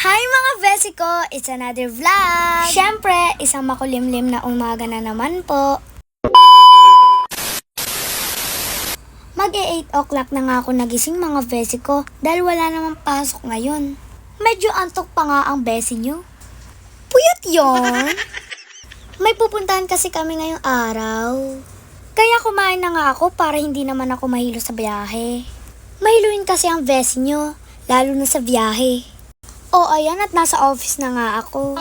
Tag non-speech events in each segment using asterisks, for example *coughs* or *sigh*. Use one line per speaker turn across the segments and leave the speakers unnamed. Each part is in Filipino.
Hi mga besi ko! It's another vlog! Siyempre, isang makulimlim na umaga na naman po. mag 8 o'clock na nga ako nagising mga besi ko dahil wala namang pasok ngayon. Medyo antok pa nga ang besi nyo. Puyot yon. *laughs* May pupuntahan kasi kami ngayong araw. Kaya kumain na nga ako para hindi naman ako mahilo sa biyahe. Mahiluin kasi ang besi nyo, lalo na sa biyahe. O ayan at nasa office na nga ako.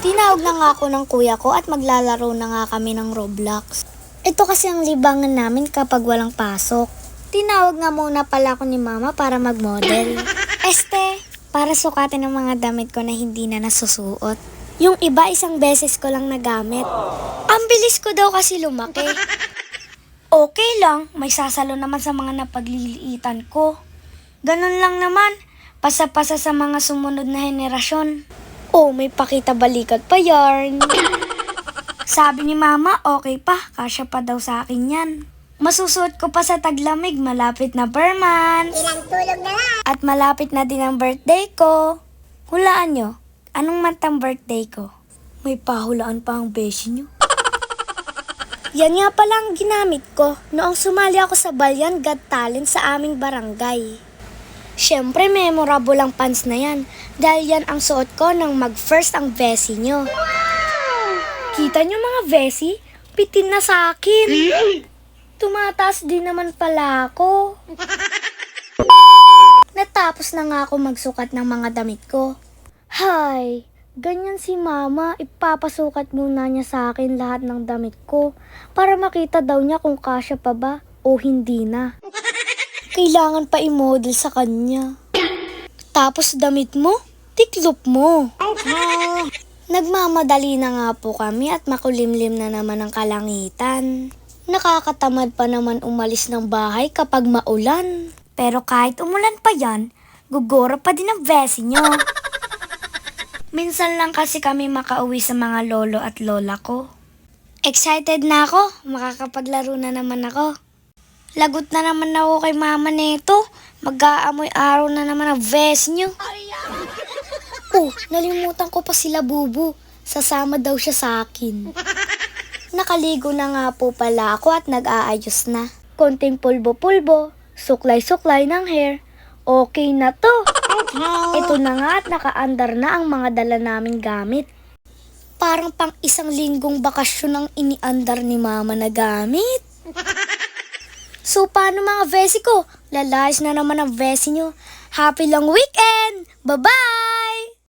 Tinawag na nga ako ng kuya ko at maglalaro na nga kami ng Roblox. Ito kasi ang libangan namin kapag walang pasok. Tinawag nga muna pala ako ni mama para mag-model. *laughs* Este, para sukatin ang mga damit ko na hindi na nasusuot. Yung iba isang beses ko lang nagamit. Ang bilis ko daw kasi lumaki. *laughs* Okay lang, may sasalo naman sa mga napagliliitan ko. Ganun lang naman, pasa-pasa sa mga sumunod na henerasyon. Oh, may pakita balikat pa yarn. *coughs* Sabi ni mama, okay pa, kasya pa daw sa akin yan. Masusuot ko pa sa taglamig, malapit na per months.
Ilang tulog na lang.
At malapit na din ang birthday ko. Hulaan nyo, anong month ang birthday ko? May pahulaan pa ang beshi nyo. *laughs* Yan nga pala ang ginamit ko noong sumali ako sa Balyan Got Talent sa aming barangay. Siyempre, memorable ang pants na yan dahil yan ang suot ko nang mag-first ang besi nyo. Kita nyo mga besi? Pitin na sa akin. Tumataas din naman pala ako. *laughs* Natapos na nga ako magsukat ng mga damit ko. Hay, ganyan si mama, ipapasukat muna niya sa akin lahat ng damit ko para makita daw niya kung kasya pa ba o hindi na. Kailangan pa i-model sa kanya. Tapos damit mo, tiklop mo. Nagmamadali na nga po kami at makulimlim na naman ang kalangitan. Nakakatamad pa naman umalis ng bahay kapag maulan. Pero kahit umulan pa yan, gugora pa din ang besi nyo. Minsan lang kasi kami makauwi sa mga lolo at lola ko. Excited na ako, makakapaglaro na naman ako. Lagot na naman ako kay mama nito. Mag-aamoy araw na naman ang vest nyo. Oh, nalimutan ko pa sila bubu. Sasama daw siya sa akin. Nakaligo na nga po pala ako at nag-aayos na. Konting pulbo-pulbo, suklay-suklay ng hair. Okay na to. Ito na nga at nakaandar na ang mga dala naming gamit. Parang pang isang linggong bakasyon ang iniandar ni mama na gamit. So, paano mga vesi ko? Lalayas na naman ang vesi nyo. Happy long weekend! Bye-bye!